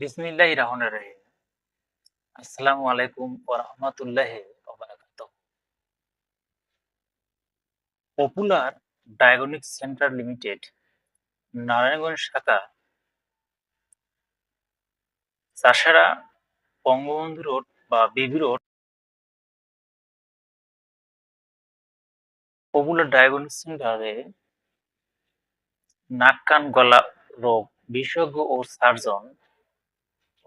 বিসমিল্লাহ রহমান রহিম। আসসালামু আলাইকুম ও রহমতুল্লাহ popular diagnostic centre limited, Narayanganj শাখা, চাষারা, বঙ্গবন্ধু রোড বা বিবি রোড, পপুলার ডায়াগনিক সেন্টারে নাক, কান, গলা রোগ বিশেষজ্ঞ ও সার্জন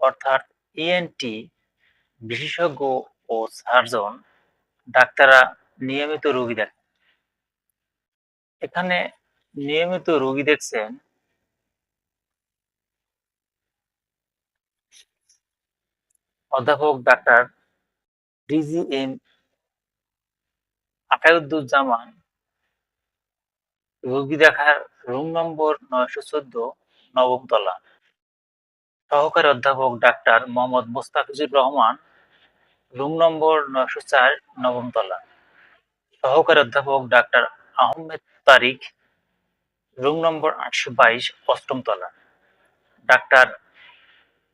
অর্থাৎ ইএনটি বিশেষজ্ঞ ও সার্জন ডাক্তাররা নিয়মিত রোগী দেখেন এখানে নিয়মিত রোগী দেখছেন অধ্যাপক ডাক্তার ডিজিএম আকাউদ্দুজ্জামান রোগী দেখার রুম নম্বর নয়শো চোদ্দ নবম তলা সহকারী অধ্যাপক ডাক্তার মোহাম্মদ মোস্তাফিজুর রহমান, রুম নম্বর নয়শো চার নবম তলা সহকারী অধ্যাপক ডাক্তার আহমেদ তারিক রুম নম্বর আটশো বাইশ অষ্টম তলা ডাক্তার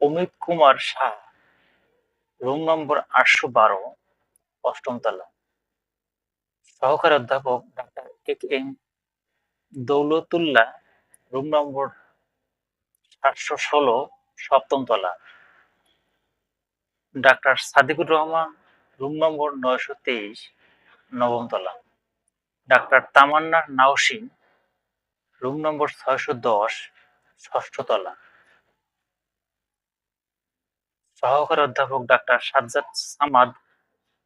অমিত কুমার শাহ রুম নম্বর আটশো বারো অষ্টম তলা সহকারী অধ্যাপক doctor K M Daulatullah, room number সাতশো ষোলো সপ্তম তলা। ডাক্তার সাদিকুর রহমান, রুম নম্বর নয়শো তেইশ, নবম তলা। ডাক্তার তামান্না নাওসিন রুম নম্বর ছয়শো দশ, ষষ্ঠ তলা। সহকারী অধ্যাপক ডাক্তার সাজ্জাদ সামাদ,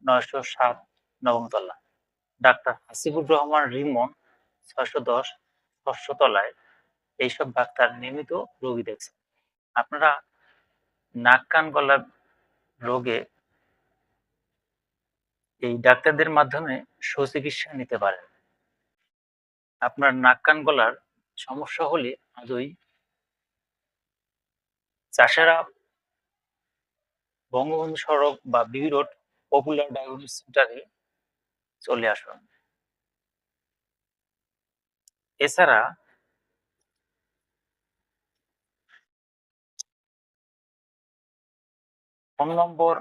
নয়শো সাত, নবম তলা। ডাক্তার হাসিবুর রহমান, রিমন, ছয়শো দশ, ষষ্ঠ তলায়। এইসব ডাক্তার নিয়মিত রোগী দেখছেন। আপনারা নাক কান গলা রোগে এই ডাক্তারদের মাধ্যমে সুচিকিৎসা নিতে পারেন। আপনার নাক কান গলার সমস্যা হলে আজই চাষারা বঙ্গবন্ধু সড়ক বা বিবি রোড পপুলার ডায়াগনোস সেন্টারে চলে আসুন। এছাড়া phone number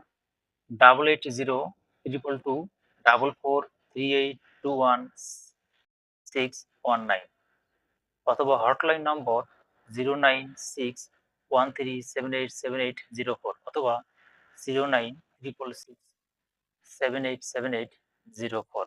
double eight zero triple two double four three eight two one six one nine অথবা hotline number zero nine six one three seven eight seven eight zero four অথবা zero nine triple six seven eight seven eight zero four